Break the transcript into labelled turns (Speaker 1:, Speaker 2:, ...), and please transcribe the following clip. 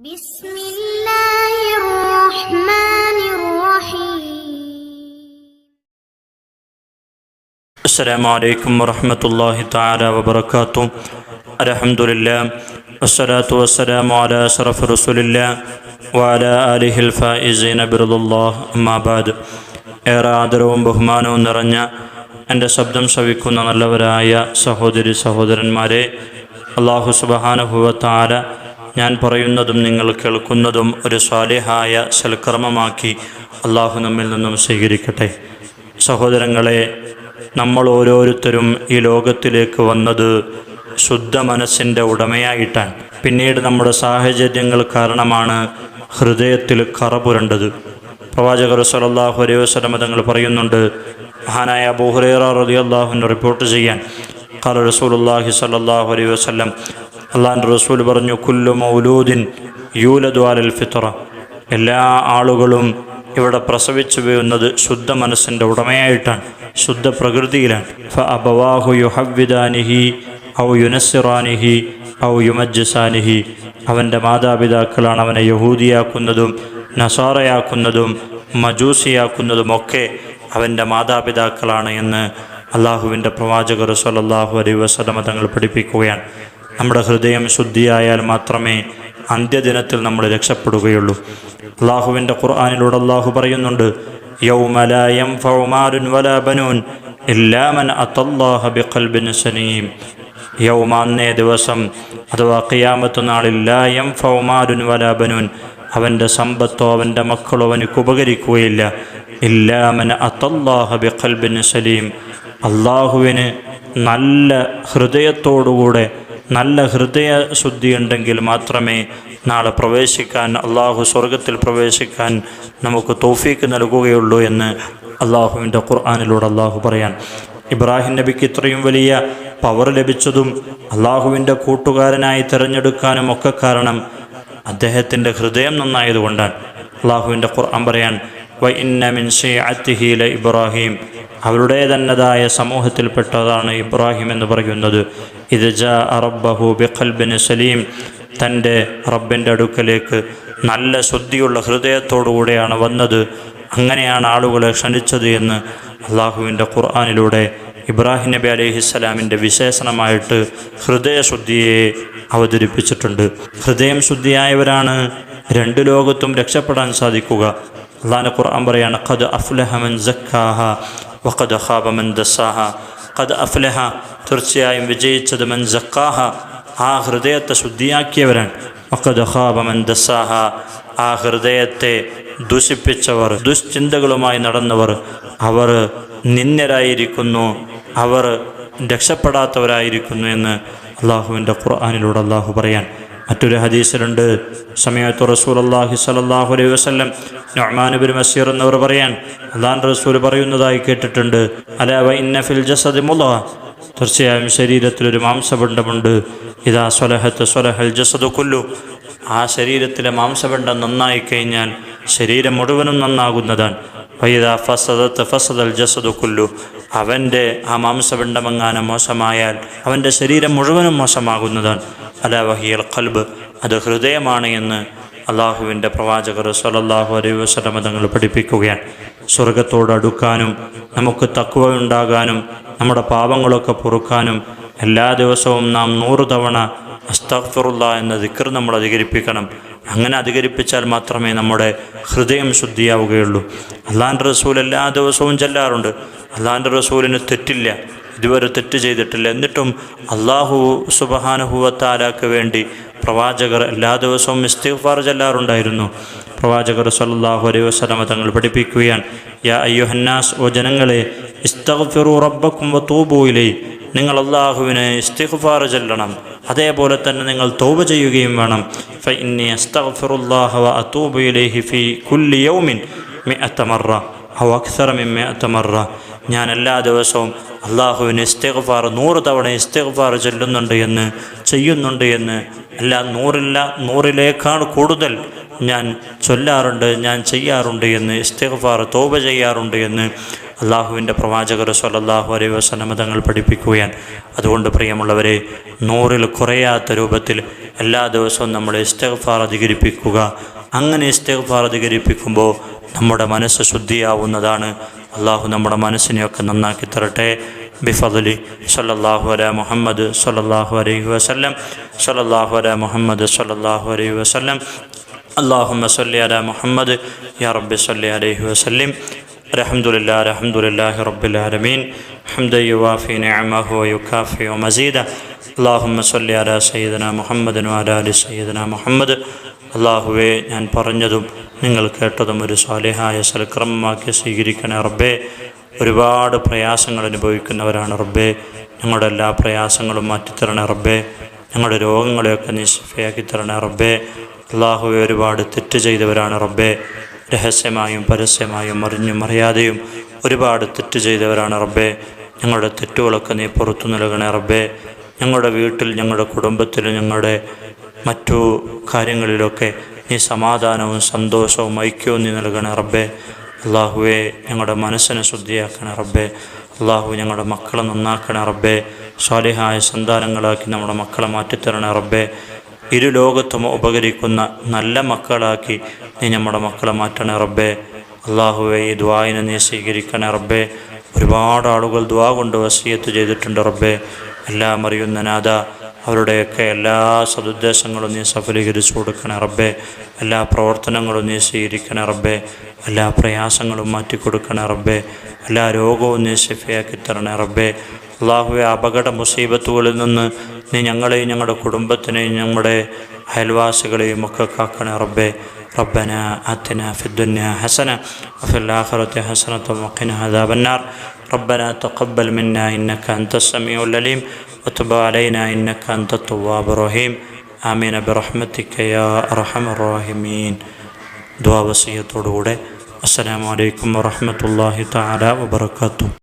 Speaker 1: بسم الله الرحمن الرحيم
Speaker 2: السلام عليكم ورحمة الله تعالى وبركاته الحمد لله والصلاة والسلام على أشرف رسول الله وعلى آله الفائزين برضا الله أما بعد ഏറെ ആദരവും ബഹുമാനവും നിറഞ്ഞ എൻ്റെ ശബ്ദം ശ്രവിക്കുന്ന നല്ലവരായ സഹോദരി സഹോദരന്മാരെ അള്ളാഹു സുബഹാനുഭവത്താല ഞാൻ പറയുന്നതും നിങ്ങൾ കേൾക്കുന്നതും ഒരു സ്വാലിഹായ സൽക്കർമ്മമാക്കി അള്ളാഹു നമ്മിൽ നിന്നും സ്വീകരിക്കട്ടെ. സഹോദരങ്ങളെ നമ്മൾ ഓരോരുത്തരും ഈ ലോകത്തിലേക്ക് വന്നത് ശുദ്ധ മനസ്സിന്റെ ഉടമയായിട്ടാണ്. പിന്നീട് നമ്മുടെ സാഹചര്യങ്ങൾ കാരണമാണ് ഹൃദയത്തിൽ കറ പുരണ്ടത് പ്രവാചകർ സലല്ലാഹു അലൈഹി വസല്ലമ തങ്ങൾ പറയുന്നുണ്ട് മഹാനായ അബൂഹുറേറ റളിയല്ലാഹുവിന് റിപ്പോർട്ട് ചെയ്യാൻ. ഖാല റസൂലുള്ളാഹി സ്വല്ലല്ലാഹു അലൈഹി വസല്ലം അള്ളാഹിന്റെ റസൂൽ പറഞ്ഞു കുല്ലു മൗലൂദിൻ യൂലദു അലൽ ഫിത്ര എല്ലാ ആളുകളും ഇവിടെ പ്രസവിച്ചു വീഴുന്നത് ശുദ്ധ മനസ്സിന്റെ ഉടമയായിട്ടാണ് ശുദ്ധ പ്രകൃതിയിലാണ്. ഫ അബവാഹു യുഹവ്വിദാനിഹി ഔ യുനസിറാനിഹി ഔ യുമജ്ജസാനിഹി. അവന്റെ മാതാപിതാക്കളാണ് അവനെ യഹൂദിയാക്കുന്നതും നസാറയാക്കുന്നതും മജൂസിയാക്കുന്നതുമൊക്കെ അവന്റെ മാതാപിതാക്കളാണ് എന്ന് അള്ളാഹുവിന്റെ പ്രവാചകർ സല്ലല്ലാഹു അലൈഹി വസല്ലമ തങ്ങൾ പഠിപ്പിക്കുകയാണ്. നമ്മുടെ ഹൃദയം ശുദ്ധിയായാൽ മാത്രമേ അന്ത്യദിനത്തിൽ നമ്മൾ രക്ഷപ്പെടുകയുള്ളൂ. അള്ളാഹുവിന്റെ ഖുർആാനിലൂടെ അള്ളാഹു പറയുന്നുണ്ട് ബനൂൻ ഇല്ലാമൻ അത്തല്ലാഹ യൗമാന്നേ ദിവസം അഥവാ ഖിയാമത്ത് നാളിൽ ലായം ഫൗമാരുൻ വലാ ബനൂൻ അവന്റെ സമ്പത്തോ അവന്റെ മക്കളോ അവനക്ക് ഉപകരിക്കുകയില്ല. ഇല്ലാമൻ അത്തല്ലാഹ ബിഖൽബിൻ സലീം. അള്ളാഹുവിന് നല്ല ഹൃദയത്തോടുകൂടെ നല്ല ഹൃദയ ശുദ്ധി ഉണ്ടെങ്കിൽ മാത്രമേ നാളെ പ്രവേശിക്കാൻ അള്ളാഹു സ്വർഗത്തിൽ പ്രവേശിക്കാൻ നമുക്ക് തോഫീക്ക് നൽകുകയുള്ളൂ എന്ന് അള്ളാഹുവിന്റെ ഖുർആാനിലൂടെ അള്ളാഹു പറയാൻ. ഇബ്രാഹിം നബിക്ക് ഇത്രയും വലിയ പവർ ലഭിച്ചതും അള്ളാഹുവിന്റെ കൂട്ടുകാരനായി തിരഞ്ഞെടുക്കാനും ഒക്കെ കാരണം അദ്ദേഹത്തിന്റെ ഹൃദയം നന്നായതുകൊണ്ടാണ്. അള്ളാഹുവിന്റെ ഖുർആൻ പറയാൻ വ ഇന്ന മിൻ ഷീഅത്തിഹില ഇബ്രാഹിം. അവരുടെ തന്നതായ സമൂഹത്തിൽപ്പെട്ടതാണ് ഇബ്രാഹിം എന്ന് പറയുന്നത്. ഇത് ജാ അറബ്ബഹു ബിഖൽബിൻ സലീം. തന്റെ റബ്ബിന്റെ അടുക്കലേക്ക് നല്ല ശുദ്ധിയുള്ള ഹൃദയത്തോടുകൂടെയാണ് വന്നത്. അങ്ങനെയാണ് ആളുകളെ ക്ഷണിച്ചത് എന്ന് അള്ളാഹുവിന്റെ ഖുർആാനിലൂടെ ഇബ്രാഹിം നബി അലൈഹിസ്സലാമിന്റെ വിശേഷണമായിട്ട് ഹൃദയശുദ്ധിയെ അവതരിപ്പിച്ചിട്ടുണ്ട്. ഹൃദയം ശുദ്ധിയായവരാണ് രണ്ട് ലോകത്തും രക്ഷപ്പെടാൻ സാധിക്കുക. അള്ളാഹിന്റെ ഖുർആൻ പറയാണ് ഖദ് അഫ്ലഹ മൻ സക്കാഹ വഖദ് ഖാബ മൻ ദസാഹ ഖദ് അഫ്ലഹ തീർച്ചയായും വിജയിച്ചത് മൻ സക്കാഹ ആ ഹൃദയത്തെ ശുദ്ധിയാക്കിയവരാണ് വഖദ് ഖാബ മൻ ദസാഹ ആ ഹൃദയത്തെ ദുഷിപ്പിച്ചവർ ദുശ്ചിന്തകളുമായി നടന്നവർ. അവർ നിന്ദരായിരിക്കുന്നു അവർ രക്ഷപ്പെടാത്തവരായിരിക്കുന്നു എന്ന് അള്ളാഹുവിന്റെ ഖുർആാനിലൂടെ അള്ളാഹു പറയാൻ മറ്റൊരു ഹദീസിലുണ്ട്. സമയത്ത് റസൂൽ അള്ളാഹി സലാഹു അലൈഹി വസ്ലം നൊഹ്മാനുബിൻ മസീർ എന്നവർ പറയാൻ അള്ളാൻ റസൂൽ പറയുന്നതായി കേട്ടിട്ടുണ്ട്. അല ഇന്ന ഫിൽ മുല തീർച്ചയായും ശരീരത്തിലൊരു മാംസപിണ്ഡമുണ്ട്. ഇതാ സ്വലഹത്ത് സ്വലഹൽ ജസദ് കൊല്ലു ആ ശരീരത്തിലെ മാംസപിണ്ഡം നന്നായി കഴിഞ്ഞാൽ ശരീരം മുഴുവനും നന്നാകുന്നതാണ്. വൈദ ഫസദത്ത് ഫസദൽ ജസദു കുല്ലു അവന്റെ ആ മാംസപിണ്ഡമെങ്ങാനും മോശമായാൽ അവന്റെ ശരീരം മുഴുവനും മോശമാകുന്നതാണ്. അല വഹിയൽ ഖൽബ്. അത് ഹൃദയമാണ് എന്ന് അള്ളാഹുവിന്റെ പ്രവാചകർ സലല്ലാഹു അലൈഹി വസ്ലമ തങ്ങൾ പഠിപ്പിക്കുകയാണ്. സ്വർഗത്തോട് അടുക്കാനും നമുക്ക് തക്കുവ ഉണ്ടാകാനും നമ്മുടെ പാപങ്ങളൊക്കെ പൊറുക്കാനും എല്ലാ ദിവസവും നാം നൂറ് തവണ അസ്തഫറുള്ള എന്ന ദിക്കർ നമ്മൾ അധികരിപ്പിക്കണം. അങ്ങനെ അധികരിപ്പിച്ചാൽ മാത്രമേ നമ്മുടെ ഹൃദയം ശുദ്ധിയാവുകയുള്ളൂ. അള്ളാന്റെ റസൂൽ എല്ലാ ദിവസവും ചെല്ലാറുണ്ട്. അള്ളാന്റെ റസൂലിന് തെറ്റില്ല. ഇതുവരെ തെറ്റ് ചെയ്തിട്ടില്ല. എന്നിട്ടും അള്ളാഹു സുബഹാനുഭവത്താലാക്ക് വേണ്ടി പ്രവാചകർ എല്ലാ ദിവസവും ഇസ്തിഗ്ഫാർ ചെല്ലാറുണ്ടായിരുന്നു. പ്രവാചകർ സല്ലാഹു അലൈഹി വസ്ലമ തങ്ങൾ പഠിപ്പിക്കുകയാണ് യാ അയ്യുഹന്നാസ് ഓ ജനങ്ങളെ ഇസ്തഫിറു റബ്ബക്കും വത്തൂബൂയിലേ നിങ്ങൾ അള്ളാഹുവിനെ ഇസ്തിഗ്ഫാർ ചെല്ലണം. അതേപോലെ തന്നെ നിങ്ങൾ തൗബ ചെയ്യുകയും വേണം. ഫൈനി കുല്ലി യൗമിൻ മിഅത്ത മറ. ഔ അക്സറ മിൻ മിഅത്ത മറ. ഞാൻ എല്ലാ ദിവസവും അള്ളാഹുവിന് ഇസ്തിഗ്ഫാർ നൂറ് തവണ ഇസ്തിഗ്ഫാർ ചെല്ലുന്നുണ്ട് എന്ന് ചെയ്യുന്നുണ്ട് എന്ന് അല്ല നൂറില്ല നൂറിലേക്കാണ് കൂടുതൽ ഞാൻ ചൊല്ലാറുണ്ട് ഞാൻ ചെയ്യാറുണ്ട് എന്ന് ഇസ്തിഗ്ഫാർ തോപ ചെയ്യാറുണ്ട് എന്ന് അള്ളാഹുവിൻ്റെ പ്രവാചകർ സല്ലല്ലാഹു അലൈഹി വസല്ലമ തങ്ങൾ പഠിപ്പിക്കുകയാണ് അതുകൊണ്ട് പ്രിയമുള്ളവരെ നൂറിൽ കുറയാത്ത രൂപത്തിൽ എല്ലാ ദിവസവും നമ്മൾ ഇസ്തഗ്ഫാർ അധികരിപ്പിക്കുക അങ്ങനെ ഇസ്തഗ്ഫാർ അധികരിപ്പിക്കുമ്പോൾ നമ്മുടെ മനസ്സ് ശുദ്ധിയാവുന്നതാണ് അള്ളാഹു നമ്മുടെ മനസ്സിനെയൊക്കെ നന്നാക്കി തരട്ടെ ബിഫദലി സല്ലല്ലാഹു അല മുഹമ്മദ് സല്ലല്ലാഹു അലൈഹി വസല്ലം സല്ലല്ലാഹു അല മുഹമ്മദ് സല്ലല്ലാഹു അലൈഹി വസല്ലം اللهم صل على محمد يا رب صل عليه وسلم الحمد لله الحمد لله رب العالمين حمدا يوافي نعمه ويكافئ مزيدا اللهم صل على سيدنا محمد وعلى ال سيدنا محمد അള്ളാഹുവെ ഞാൻ പറഞ്ഞതും നിങ്ങൾ കേട്ടതും ഒരു സ്വാലിഹായ സൽക്രമമാക്കി സ്വീകരിക്കണേ റബ്ബേ ഒരുപാട് പ്രയാസങ്ങൾ അനുഭവിക്കുന്നവരാണ് റബ്ബേ ഞങ്ങളുടെ എല്ലാ പ്രയാസങ്ങളും മാറ്റിത്തരണേ റബ്ബേ ഞങ്ങളുടെ രോഗങ്ങളെയൊക്കെ നീ ശിഫയാക്കി തരണേ റബ്ബേ അള്ളാഹുവെ ഒരുപാട് തെറ്റ് ചെയ്തവരാണ് റബ്ബേ രഹസ്യമായും പരസ്യമായും അറിഞ്ഞും അറിയാതെയും ഒരുപാട് തെറ്റ് ചെയ്തവരാണ് റബ്ബേ. ഞങ്ങളുടെ തെറ്റുകളൊക്കെ നീ പുറത്തു നൽകണേ റബ്ബേ. ഞങ്ങളുടെ വീട്ടിൽ ഞങ്ങളുടെ കുടുംബത്തിൽ ഞങ്ങളുടെ മറ്റു കാര്യങ്ങളിലൊക്കെ നീ സമാധാനവും സന്തോഷവും ഐക്യവും നീ നൽകണേ റബ്ബേ. അള്ളാഹുവെ ഞങ്ങളുടെ മനസ്സിനെ ശുദ്ധിയാക്കണേ റബ്ബേ. അള്ളാഹു ഞങ്ങളുടെ മക്കളെ നന്നാക്കണേ റബ്ബേ. സ്വാലിഹായ സന്താനങ്ങളാക്കി നമ്മുടെ മക്കളെ മാറ്റിത്തരണേ റബ്ബേ. ഇരു ലോകത്തും ഉപകരിക്കുന്ന നല്ല മക്കളാക്കി നീ നമ്മുടെ മക്കളെ മാറ്റണേ റബ്ബേ. അള്ളാഹുവെ ഈ ദ്വായിനെ നീ സ്വീകരിക്കണേ റബ്ബേ. ഒരുപാട് ആളുകൾ ദ്വാ കൊണ്ട് വസീയത്ത് ചെയ്തിട്ടുണ്ട് റബ്ബേ. എല്ലാം അറിയുന്ന നാഥ അവരുടെയൊക്കെ എല്ലാ സതുദ്ദേശങ്ങളും നീ സഫലീകരിച്ചു കൊടുക്കണേ റബ്ബേ. എല്ലാ പ്രവർത്തനങ്ങളും നീ സ്വീകരിക്കണേ റബ്ബേ. എല്ലാ പ്രയാസങ്ങളും മാറ്റിക്കൊടുക്കണേ റബ്ബേ. എല്ലാ രോഗവും നീ ശഫിയാക്കി തരണേ റബ്ബേ. അള്ളാഹുവെ അപകട മുസീബത്തുകളിൽ നിന്ന് നീ ഞങ്ങളെയും ഞങ്ങളുടെ കുടുംബത്തിനെയും ഞങ്ങളുടെ അയൽവാസികളെയും ഒക്കെ കാക്കണേ റബ്ബേ ربنا آتنا في الدنيا حسنة وفي الآخرة حسنة وقنا عذاب النار ربنا تقبل منا إنك أنت السميع العليم وتب علينا إنك أنت التواب الرحيم آمين برحمتك يا أرحم الراحمين دعاء وصية السلام عليكم ورحمة الله تعالى وبركاته